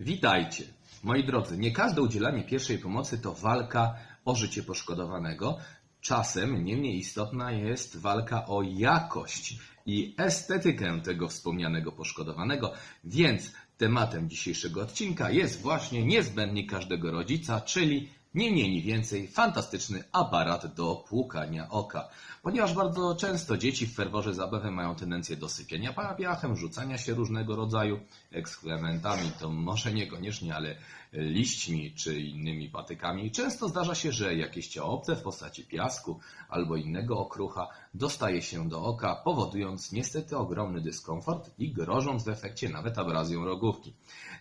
Witajcie. Moi drodzy, nie każde udzielanie pierwszej pomocy to walka o życie poszkodowanego. Czasem nie mniej istotna jest walka o jakość i estetykę tego wspomnianego poszkodowanego, więc tematem dzisiejszego odcinka jest właśnie niezbędnik każdego rodzica, czyli nie mniej, nie więcej fantastyczny aparat do płukania oka. Ponieważ bardzo często dzieci w ferworze zabawy mają tendencję do sypiania parapiachem, rzucania się różnego rodzaju ekskrementami, to może niekoniecznie, ale liśćmi czy innymi patykami. Często zdarza się, że jakieś ciało obce w postaci piasku albo innego okrucha dostaje się do oka, powodując niestety ogromny dyskomfort i grożąc w efekcie nawet abrazją rogówki.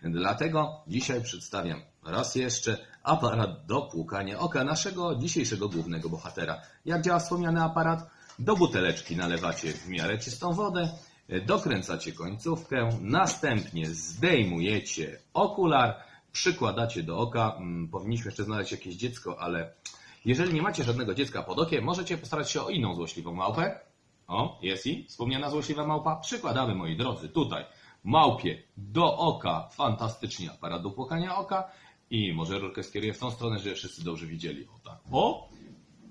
Dlatego dzisiaj przedstawiam raz jeszcze aparat do płukania oka naszego dzisiejszego głównego bohatera. Jak działa wspomniany aparat? Do buteleczki nalewacie w miarę czystą wodę, dokręcacie końcówkę, następnie zdejmujecie okular, przykładacie do oka. Mm, Powinniśmy jeszcze znaleźć jakieś dziecko, ale jeżeli nie macie żadnego dziecka pod okiem, możecie postarać się o inną złośliwą małpę. O, jest i wspomniana złośliwa małpa. Przykładamy, moi drodzy, tutaj małpie do oka, fantastycznie aparat do płukania oka i może rurkę skieruję w tą stronę, żeby wszyscy dobrze widzieli. O tak. O!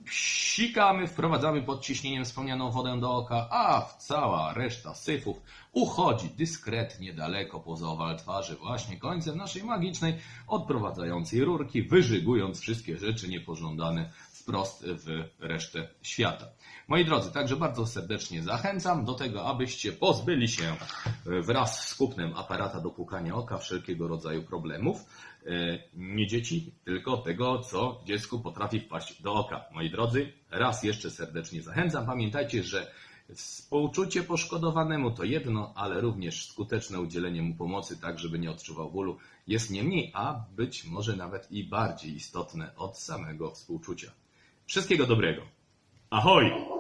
Psikamy, wprowadzamy pod ciśnieniem wspomnianą wodę do oka, a cała reszta syfów uchodzi dyskretnie daleko poza owal twarzy, właśnie końcem naszej magicznej, odprowadzającej rurki, wyżygując wszystkie rzeczy niepożądane wprost w resztę świata. Moi drodzy, także bardzo serdecznie zachęcam do tego, abyście pozbyli się e, wraz z kupnem aparata do płukania oka wszelkiego rodzaju problemów. E, Nie dzieci, tylko tego, co dziecku potrafi wpaść do oka. Moi drodzy, raz jeszcze serdecznie zachęcam. Pamiętajcie, że współczucie poszkodowanemu to jedno, ale również skuteczne udzielenie mu pomocy, tak żeby nie odczuwał bólu, jest nie mniej, a być może nawet i bardziej istotne od samego współczucia. Wszystkiego dobrego. Ahoj!